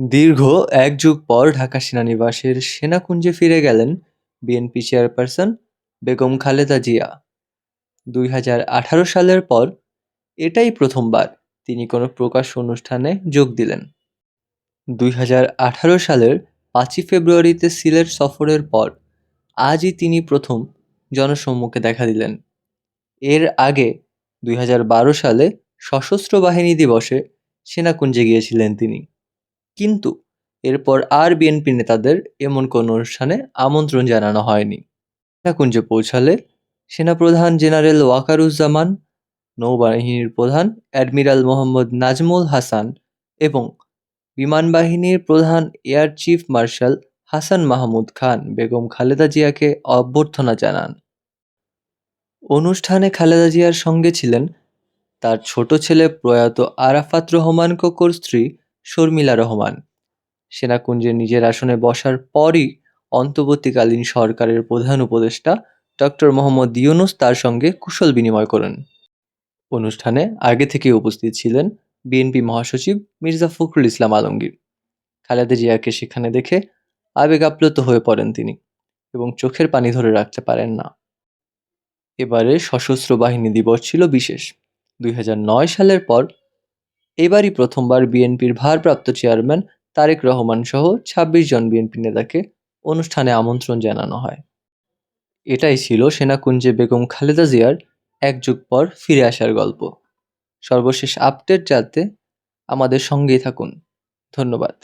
দীর্ঘ এক যুগ পর ঢাকা সেনানিবাসের সেনাকুঞ্জে ফিরে গেলেন বিএনপি চেয়ারপারসন বেগম খালেদা জিয়া। দুই হাজার আঠারো সালের পর এটাই প্রথমবার তিনি কোনো প্রকাশ অনুষ্ঠানে যোগ দিলেন। দুই হাজার আঠারো সালের পাঁচই ফেব্রুয়ারিতে সিলেট সফরের পর আজই তিনি প্রথম জনসম্মুখে দেখা দিলেন। এর আগে দুই হাজার বারো সালে সশস্ত্র বাহিনী দিবসে সেনাকুঞ্জে গিয়েছিলেন তিনি। কিন্তু এরপর আর বিএনপি নেতাদের এমন কোনো অনুষ্ঠানে আমন্ত্রণ জানানো হয়নি। সেনাকুঞ্জে পৌঁছালে সেনাপ্রধান জেনারেল ওয়াকারুজ্জামান, নৌবাহিনীর প্রধান অ্যাডমিরাল মোহাম্মদ নাজমুল হাসান এবং বিমান বাহিনীর প্রধান air chief marshal Hasan Mahmud Khan, Begum Khaleda জিয়াকে অভ্যর্থনা জানান। অনুষ্ঠানে খালেদা জিয়ার সঙ্গে ছিলেন তার ছোট ছেলে প্রয়াত আরাফাত রহমান কোকোর স্ত্রী শর্মিলা রহমান। সেনাকুঞ্জে নিজের আসনে বসার পরই অন্তর্বর্তীকালীন সরকারের প্রধান উপদেষ্টা ডক্টর মোহাম্মদ ইউনুস তার সঙ্গে কুশল বিনিময় করেন। অনুষ্ঠানে আগে থেকে উপস্থিত ছিলেন বিএনপি মহাসচিব মির্জা ফখরুল ইসলাম আলমগীর। খালেদা জিয়াকে সেখানে দেখে আবেগ আপ্লুত হয়ে পড়েন তিনি এবং চোখের পানি ধরে রাখতে পারেন না। এবারে সশস্ত্র বাহিনী দিবস ছিল বিশেষ। দুই হাজার নয় সালের পর এবারই প্রথমবার বিএনপির ভারপ্রাপ্ত চেয়ারম্যান তারেক রহমান সহ ছাব্বিশ জন বিএনপি নেতাকে অনুষ্ঠানে আমন্ত্রণ জানানো হয়। এটাই ছিল সেনাকুঞ্জে বেগম খালেদা জিয়ার এক যুগ পর ফিরে আসার গল্প। সর্বশেষ আপডেট জানতে আমাদের সঙ্গেই থাকুন। ধন্যবাদ।